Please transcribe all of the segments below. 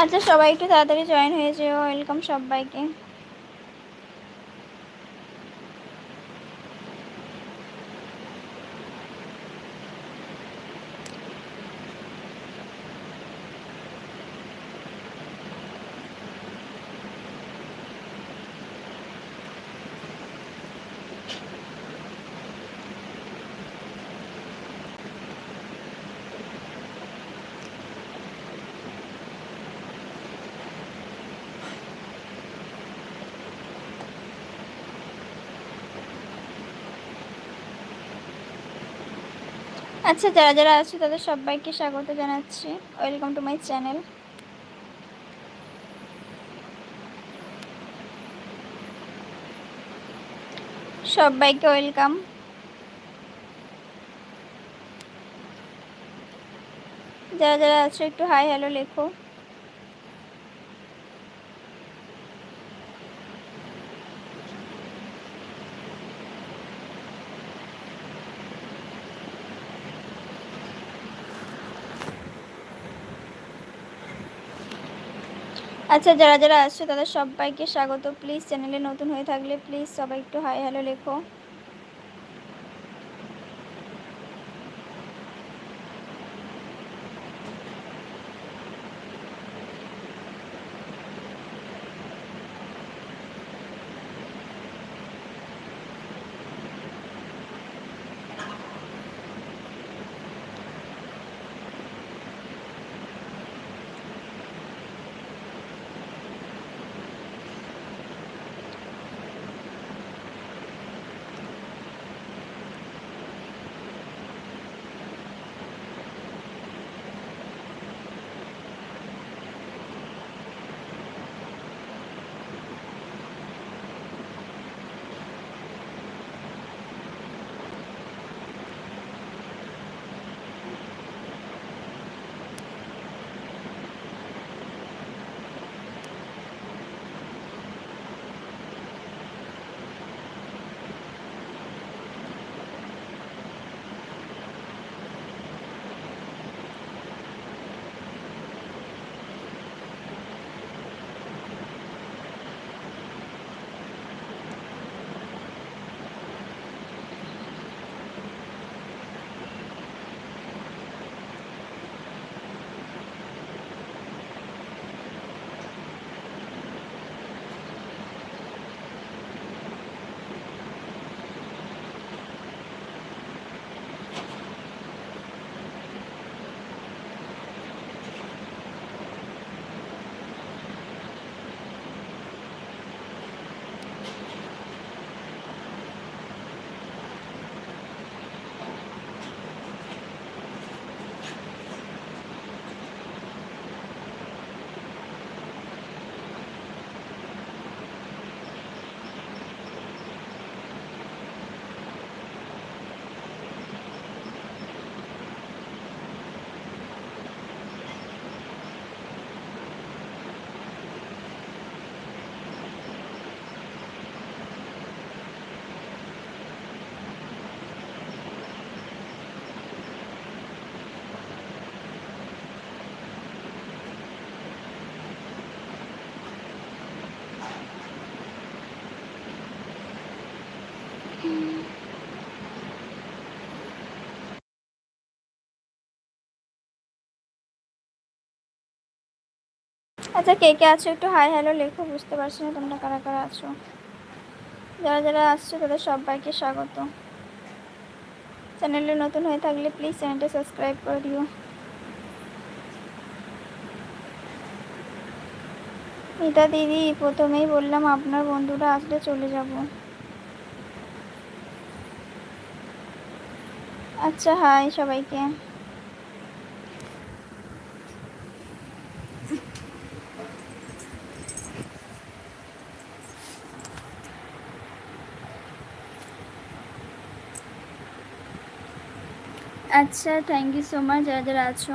আচ্ছা সবাই একটু তাড়াতাড়ি জয়েন হয়ে যেও। ওয়েলকাম সবাইকে। আচ্ছা যারা যারা আছে তাদের সবাইকে স্বাগত জানাচ্ছি। ওয়েলকাম টু মাই চ্যানেল সবাইকে ওয়েলকাম যারা যারা আছে, একটু হাই হ্যালো লেখো। আচ্ছা যারা যারা আসছে তাদের সবাইকে স্বাগত। প্লিজ চ্যানেলে নতুন হয়ে থাকলে প্লিজ সবাই একটু হাই হ্যালো লেখো। আচ্ছা কে কে আছো? একটু হাই হ্যালো লেখো, বুঝতে পারছি না তোমরা কারা কারা আছো। যারা যারা আসছো, তাদের সবাইকে স্বাগত। চ্যানেলে নতুন হয়ে থাকলে প্লিজ চ্যানেলটা সাবস্ক্রাইব করে দিও। মিতা দিদি, প্রথমেই বললাম আপনার বন্ধুরা আসলে চলে যাব। আচ্ছা হাই সবাইকে। আচ্ছা থ্যাংক ইউ সো মাচ যারা যারা আছো।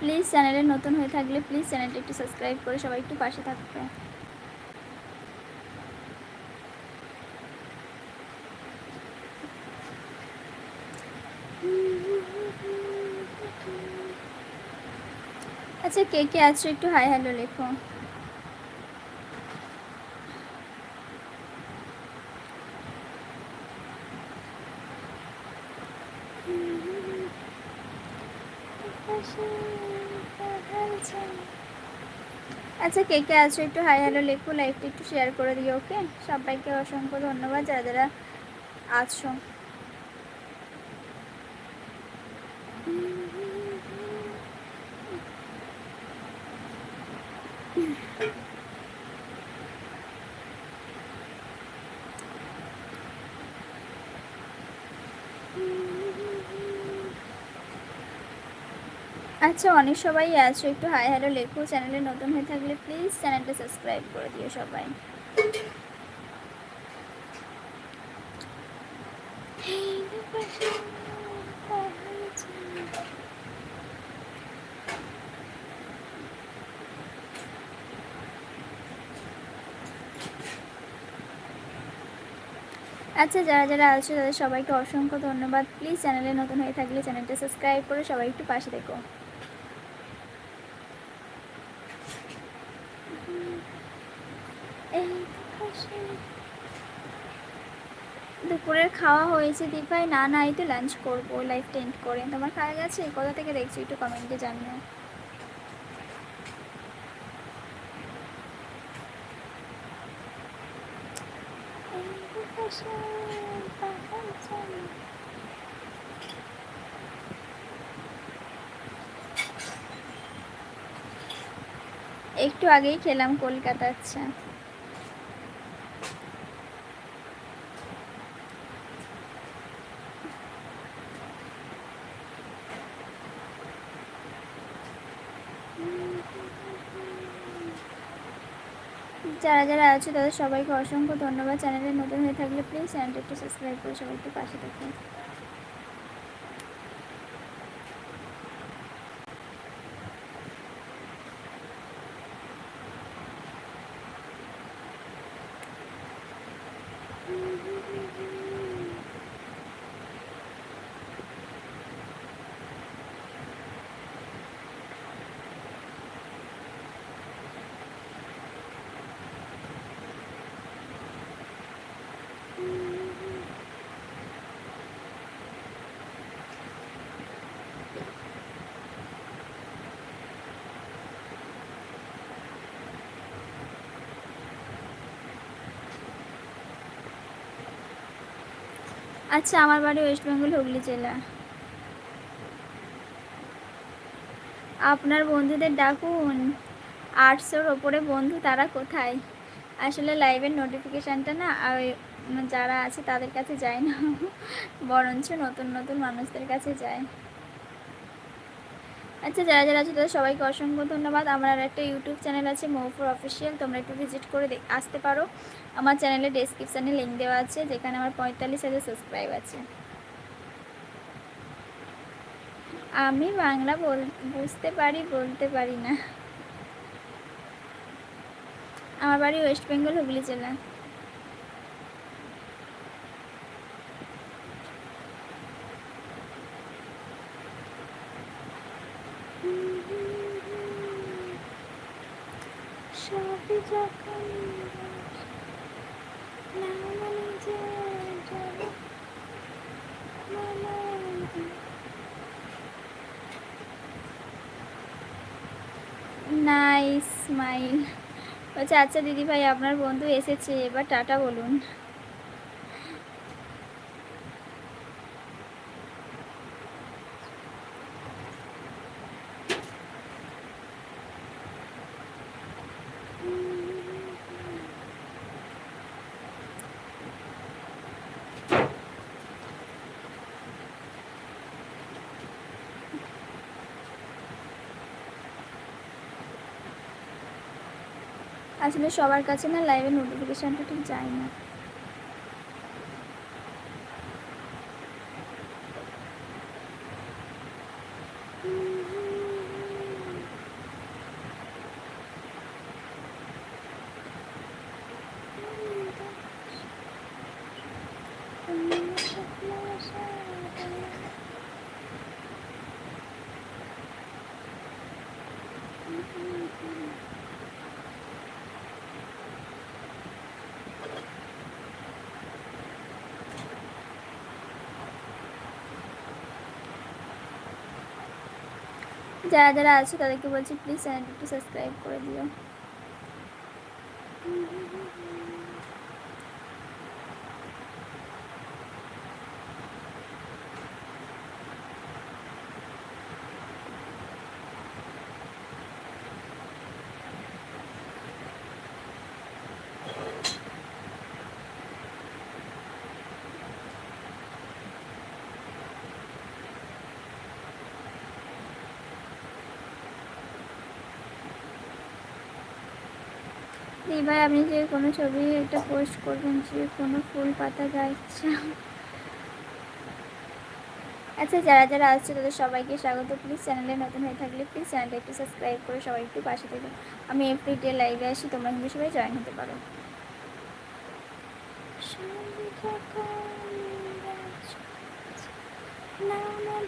প্লিজ চ্যানেলে নতুন হয়ে থাকলে প্লিজ চ্যানেলটা একটু সাবস্ক্রাইব করে সবাই একটু পাশে থাকবে। আচ্ছা কে কে আছো একটু হাই হ্যালো লেখো। আচ্ছা কে কে আছো একটু হাই হ্যালো লেখো, লাইভটি একটু শেয়ার করে দিও ওকে সবাইকে অসংখ্য ধন্যবাদ, যারা যারা আছো। আচ্ছা অনেক সবাই আছো। একটু হাই হ্যালো লেখো। চ্যানেলে নতুন হয়ে থাকলে প্লিজ চ্যানেলটা সাবস্ক্রাইব করে দিও সবাই। আচ্ছা যারা যারা আছো, তাদের সবাইকে অসংখ্য ধন্যবাদ। প্লিজ চ্যানেলে নতুন হয়ে থাকলে চ্যানেলটা সাবস্ক্রাইব করে সবাই একটু পাশে দেখো দুপুরের খাওয়া হয়েছে দীপাই না না এই তো লাঞ্চ করব লাইফ টেন্ট করে। তোমার খাওয়া গেছে? কোথা থেকে দেখছি? একটু কমেন্টে জানিও। একটু আগেই খেলাম কলকাতা আচ্ছা যারা যারা আছে তাদের সবাইকে অসংখ্য ধন্যবাদ। চ্যানেলে নতুন হয়ে থাকলে প্লিজ চ্যানেলটা একটু সাবস্ক্রাইব করে সবাই একটু পাশে থাকুন। আচ্ছা আমার বাড়ি ওয়েস্ট বেঙ্গল হুগলি জেলা। আপনার বন্ধুদের ডাকুন। আটশোর ওপরে বন্ধু তারা কোথায়? আসলে লাইভের নোটিফিকেশানটা না যারা আছে তাদের কাছে যায় না। বরঞ্চ নতুন নতুন মানুষদের কাছে যায় আচ্ছা যারা যারা আছে তাদের সবাইকে অসংখ্য ধন্যবাদ। আমার আর একটা ইউটিউব চ্যানেল আছে মৌফুর অফিসিয়াল। তোমরা একটু ভিজিট করে আসতে পারো। আমার চ্যানেলে ডেসক্রিপশানে লিঙ্ক দেওয়া আছে, যেখানে আমার পঁয়তাল্লিশ হাজার সাবস্ক্রাইব আছে। আমি বাংলা বল বুঝতে পারি, বলতে পারি না। আমার বাড়ি ওয়েস্ট বেঙ্গল হুগলি জেলা। যখন নাইস স্মাইল। বলছে আচ্ছা দিদিভাই আপনার বন্ধু এসেছে। এবার টাটা বলুন। আসলে সবার কাছে না লাইভের নোটিফিকেশানটা ঠিক যায় না। যারা যারা আছে তাদেরকে বলছি প্লিজ চ্যানেলটি সাবস্ক্রাইব করে দিও। দি ভাই আপনি যে কোনো ছবি একটা পোস্ট করবেন যে কোনো ফুল পাতা গাছ আচ্ছা যারা যারা আসছে তাদের সবাইকে স্বাগত। প্লিজ চ্যানেলে নতুন হয়ে থাকলে প্লিজ চ্যানেলটা একটু সাবস্ক্রাইব করে সবাই একটু পাশে দেবে আমি এভরিডে লাইভে আসি, তোমরা কিন্তু সবাই জয়েন হতে পারো।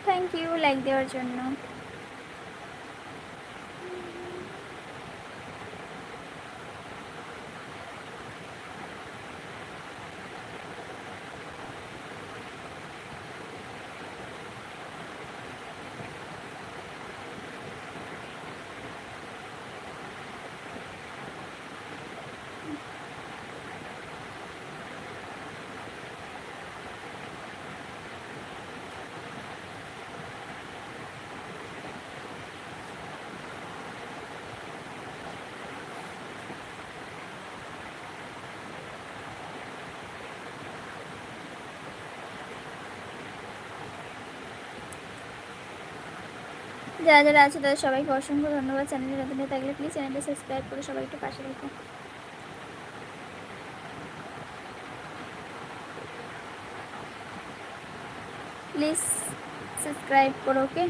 থ্যাংক ইউ লাইক দেওয়ার জন্য। যারা যারা আছে, তাদের সবাইকে অসংখ্য ধন্যবাদ। চ্যানেলে নতুন হয়ে থাকলে প্লিজ চ্যানেলটা সাবস্ক্রাইব করে সবাই একটু পাশে রাখুন প্লিজ সাবস্ক্রাইব করো ওকে